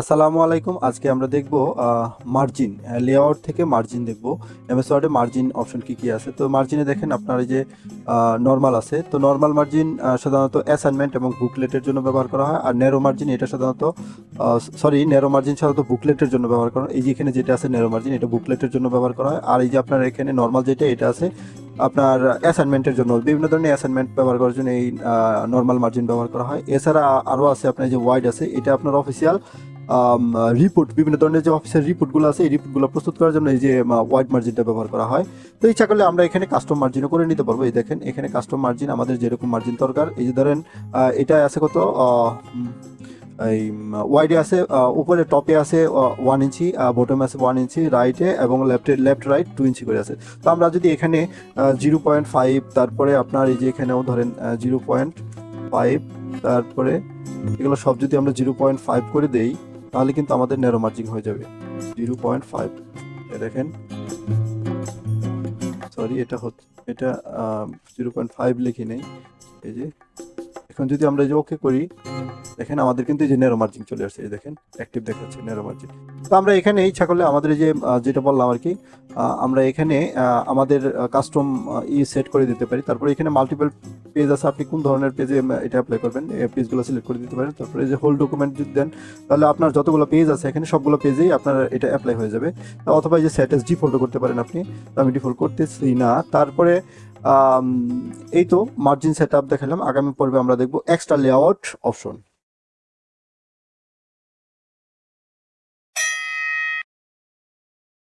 আসসালামু আলাইকুম। আজকে আমরা দেখব মার্জিন লেআউট থেকে মার্জিন দেখব। এমএস ওয়ার্ডে মার্জিন অপশন কি কি আছে? তো মার্জিনে দেখেন আপনার এই যে নর্মাল আছে। তো নর্মাল মার্জিন সাধারণত অ্যাসাইনমেন্ট এবং বুকলেটের জন্য ব্যবহার করা হয়। আর ন্যারো মার্জিন এটা সাধারণত সরি ন্যারো মার্জিন সাধারণত বুকলেটের জন্য ব্যবহার করা হয়। এই যে এখানে যেটা আছে ন্যারো মার্জিন এটা বুকলেটের জন্য ব্যবহার করা হয়। আর এই যে আপনার এখানে নর্মাল যেটা, এটা আছে আপনার অ্যাসাইনমেন্টের জন্য, বিভিন্ন ধরনের অ্যাসাইনমেন্ট ব্যবহার করার জন্য এই নর্মাল মার্জিন ব্যবহার করা হয়। এছাড়া আরও আছে, আপনার যে ওয়াইড আছে, এটা আপনার অফিসিয়াল রিপোর্ট বিভিন্ন ধরনের যে অফিসের রিপোর্টগুলো আছে, এই রিপোর্টগুলো প্রস্তুত করার জন্য এই যে ওয়াইড মার্জিনটা ব্যবহার করা হয়। তো ইচ্ছা করলে আমরা এখানে কাস্টম মার্জিনও করে নিতে পারব। এই দেখেন, এখানে কাস্টম মার্জিন আমাদের যেরকম মার্জিন দরকার, এই যে ধরেন এটা আছে কত? এই ওয়াইডে আছে উপরে টপে আছে ওয়ান ইঞ্চি বটমে আছে ওয়ান ইঞ্চি রাইটে এবং লেফটে লেফট রাইট টু ইঞ্চি করে আছে। তো আমরা যদি এখানে জিরো পয়েন্ট ফাইভ তারপরে আপনার এই যে এখানেও ধরেন জিরো পয়েন্ট ফাইভ তারপরে এগুলো সব যদি আমরা জিরো পয়েন্ট ফাইভ করে দেই, তাহলে কিন্তু আমাদের ন্যারো মার্জিং হয়ে যাবে। জিরো পয়েন্ট ফাইভ দেখেন। সরি এটা হচ্ছে, এটা জিরো পয়েন্ট ফাইভ লিখি নেই, এই যে। এখন যদি আমরা যে ওকে করি, দেখেন আমাদের কিন্তু যে ন্যারো মার্জিং চলে আসছে দেখেন অ্যাক্টিভ দেখাচ্ছে নেরো মার্জিন তো আমরা এখানে ইচ্ছা করলে আমাদের যে যেটা বললাম আর কি আমরা এখানে আমাদের কাস্টম ই সেট করে দিতে পারি। তারপরে এখানে মাল্টিপল পেজ আছে, আপনি কোন ধরনের পেজে এটা অ্যাপ্লাই করবেন পেজগুলো সিলেক্ট করে দিতে পারেন। তারপরে যে হোল ডকুমেন্ট যদি দেন, তাহলে আপনার যতগুলো পেজ আছে, এখানে সবগুলো পেজেই আপনার এটা অ্যাপ্লাই হয়ে যাবে। অথবা যে সেট এস ডিফল্ট করতে পারেন আপনি। আমি ডিফল্ট করতেছি না। তারপরে এই তো মার্জিন সেট আপ দেখালাম। আগামী পর্বে আমরা দেখব এক্সট্রা লেআউট অপশন